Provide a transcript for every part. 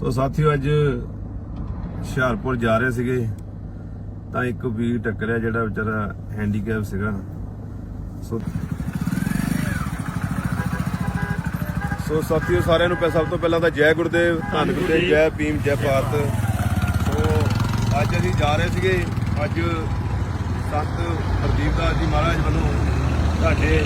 ਸੋ ਸਾਥੀਓ ਅੱਜ ਹੁਸ਼ਿਆਰਪੁਰ ਜਾ ਰਹੇ ਸੀਗੇ ਤਾਂ ਇੱਕ ਵੀਰ ਟੱਕਰਿਆ ਜਿਹੜਾ ਵਿਚਾਰਾ ਹੈਂਡੀਕੈਪ ਸੀਗਾ। ਸੋ ਸੋ ਸਾਥੀਓ ਸਾਰਿਆਂ ਨੂੰ ਸਭ ਤੋਂ ਪਹਿਲਾਂ ਤਾਂ ਜੈ ਗੁਰਦੇਵ ਧੰਨ ਗੁਰਦੇਵ ਜੈ ਭੀਮ ਜੈ ਭਾਰਤ। ਸੋ ਅੱਜ ਅਸੀਂ ਜਾ ਰਹੇ ਸੀਗੇ ਅੱਜ ਸੰਤ ਪ੍ਰਦੀਪ ਦਾਸ ਜੀ ਮਹਾਰਾਜ ਵੱਲੋਂ ਸਾਡੇ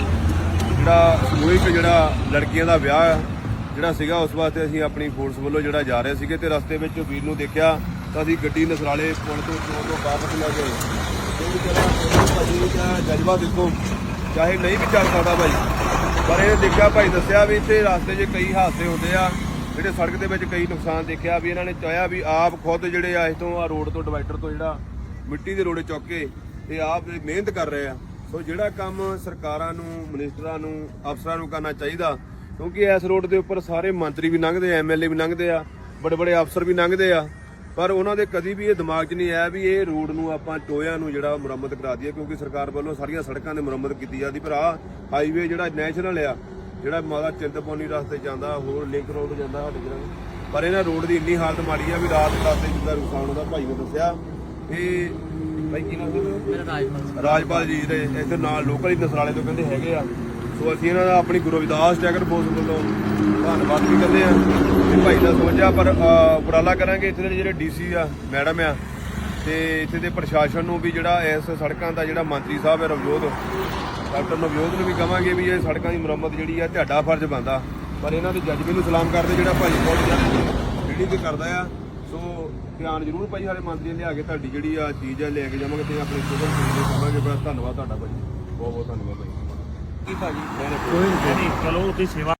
ਜਿਹੜਾ ਸਮੂਹਿਕ ਜਿਹੜਾ ਲੜਕੀਆਂ ਦਾ ਵਿਆਹ ਜਿਹੜਾ ਸੀਗਾ, ਉਸ ਵਾਸਤੇ ਅਸੀਂ ਆਪਣੀ ਫੋਰਸ ਵੱਲੋਂ ਜਿਹੜਾ ਜਾ ਰਹੇ ਸੀਗੇ ਤੇ ਰਸਤੇ ਵਿੱਚ ਵੀਰ ਨੂੰ ਦੇਖਿਆ ਤਾਂ ਅਸੀਂ ਗੱਡੀ ਨਸਰਾਲੇ ਪੁਲ ਤੋਂ ਚੋਂ ਤੋਂ ਵਾਪਸ ਲੈ ਗਏ। ਕਿਉਂਕਿ ਜਿਹੜਾ ਭਾਜੀ ਦਾ ਜਜ਼ਬਾ ਦੇਖੋ ਚਾਹੇ ਨਹੀਂ ਵੀ ਚੱਲ ਸਕਦਾ ਭਾਈ। ਪਰ ਇਹ ਦੇਖਿਆ ਭਾਈ, ਦੱਸਿਆ ਵੀ ਇੱਥੇ ਰਸਤੇ 'ਚ ਕਈ ਹਾਦਸੇ ਹੁੰਦੇ ਆ, ਜਿਹੜੇ ਸੜਕ ਦੇ ਵਿੱਚ ਕਈ ਨੁਕਸਾਨ ਦੇਖਿਆ ਵੀ, ਇਹਨਾਂ ਨੇ ਚਾਹਿਆ ਵੀ ਆਪ ਖੁਦ ਜਿਹੜੇ ਆ ਇਸ ਤੋਂ ਆ ਰੋਡ ਤੋਂ, ਡਿਵਾਈਡਰ ਤੋਂ ਜਿਹੜਾ ਮਿੱਟੀ ਦੇ ਰੋੜੇ ਚੁੱਕ ਕੇ ਤੇ ਆਪ ਮਿਹਨਤ ਕਰ ਰਹੇ ਆ। ਸੋ ਜਿਹੜਾ ਕੰਮ ਸਰਕਾਰਾਂ ਨੂੰ, ਮਿਨਿਸਟਰਾਂ ਨੂੰ, ਅਫਸਰਾਂ ਨੂੰ ਕਰਨਾ ਚਾਹੀਦਾ ਕਿਉਂਕਿ ਇਸ ਰੋਡ ਦੇ ਉੱਪਰ ਸਾਰੇ ਮੰਤਰੀ ਵੀ ਲੰਘਦੇ ਆ ਐਮਐਲਏ ਵੀ ਲੰਘਦੇ ਆ ਬੜੇ ਬੜੇ ਅਫਸਰ ਵੀ ਲੰਘਦੇ ਆ। ਪਰ ਉਹਨਾਂ ਦੇ ਕਦੀ ਵੀ ਇਹ ਦਿਮਾਗ 'ਚ ਨਹੀਂ ਆਇਆ ਵੀ ਇਹ ਰੋਡ ਨੂੰ ਆਪਾਂ ਟੋਇਆਂ ਨੂੰ ਜਿਹੜਾ ਮੁਰੰਮਤ ਕਰਾ ਦਈਏ ਕਿਉਂਕਿ ਸਰਕਾਰ ਵੱਲੋਂ ਸਾਰੀਆਂ ਸੜਕਾਂ ਦੀ ਮੁਰੰਮਤ ਕੀਤੀ ਜਾਂਦੀ। ਪਰ ਆਹ ਹਾਈਵੇ ਜਿਹੜਾ ਨੈਸ਼ਨਲ ਆ ਜਿਹੜਾ ਮਾਦਾ ਚਿੰਤਪੁਰਨੀ ਰਸਤੇ ਜਾਂਦਾ ਹੋਰ ਲਿੰਕ ਰੋਡ ਜਾਂਦਾ ਸਾਡੇ ਜਿਹੜਾ ਪਰ ਇਹਨਾਂ ਰੋਡ ਦੀ ਇੰਨੀ ਹਾਲਤ ਮਾੜੀ ਆ ਵੀ ਰਾਤ ਦੇ ਰਸਤੇ ਜਿੱਦਾਂ ਨੁਕਸਾਨ ਹੁੰਦਾ ਭਾਈ ਨੇ ਦੱਸਿਆ। ਇਹ ਭਾਈ ਕੀ ਨਾਮ ਸੀ ਮੇਰਾ ਰਾਜਪਾਲ। ਰਾਜਪਾਲ ਜੀ ਦੇ ਇੱਥੇ ਨਾਲ ਲੋਕਲ ਹੀ ਨਸਰਾਲੇ ਤੋਂ ਕਹਿੰਦੇ ਹੈਗੇ ਆ। ਸੋ ਅਸੀਂ ਇਹਨਾਂ ਦਾ ਆਪਣੀ ਗੁਰੂ ਰਵਿਦਾਸ ਟੈਗਰ ਫੋਰਸ ਵੱਲੋਂ ਧੰਨਵਾਦ ਵੀ ਕਰਦੇ ਆ ਕਿ ਭਾਈ ਦਾ ਸੋਚਿਆ ਪਰ ਉਪਰਾਲਾ ਕਰਾਂਗੇ ਇੱਥੇ ਦੇ ਜਿਹੜੇ ਡੀਸੀ ਆ, ਮੈਡਮ ਆ, ਤੇ ਇੱਥੇ ਦੇ ਪ੍ਰਸ਼ਾਸਨ ਨੂੰ ਵੀ ਜਿਹੜਾ ਇਸ ਸੜਕਾਂ ਦਾ ਜਿਹੜਾ ਮੰਤਰੀ ਸਾਹਿਬ ਹੈ ਰਵਜੋਤ ਡਾਕਟਰ ਨਵਜੋਤ ਨੂੰ ਵੀ ਕਹਾਂਗੇ ਵੀ ਇਹ ਸੜਕਾਂ ਦੀ ਮੁਰੰਮਤ ਜਿਹੜੀ ਆ, ਤੁਹਾਡਾ ਫਰਜ਼ ਬਣਦਾ। ਪਰ ਇਹਨਾਂ ਦੇ ਜਜ਼ਬੇ ਨੂੰ ਸਲਾਮ ਕਰਦੇ ਜਿਹੜਾ ਭਾਈ ਬਹੁਤ ਜ਼ਿਆਦਾ ਜਿਹੜੀ ਤੇ ਕਰਦਾ ਆ। ਸੋ ਧਿਆਨ ਜ਼ਰੂਰ ਭਾਈ ਸਾਡੇ ਮੰਤਰੀ ਲਿਆ ਕੇ ਤੁਹਾਡੀ ਜਿਹੜੀ ਆ ਚੀਜ਼ ਆ, ਲੈ ਕੇ ਜਾਵਾਂਗੇ ਤੇ ਆਪਣੇ ਸ਼ੁਭਰ ਸਿੰਘ ਦੇ ਬੜਾ ਧੰਨਵਾਦ ਤੁਹਾਡਾ ਭਾਈ। ਬਹੁਤ ਬਹੁਤ ਧੰਨਵਾਦ ਭਾਈ। ਕੀ ਭਾਜੀ? ਕੋਈ ਨਹੀਂ। ਚਲੋ ਉਹਦੀ ਸੇਵਾ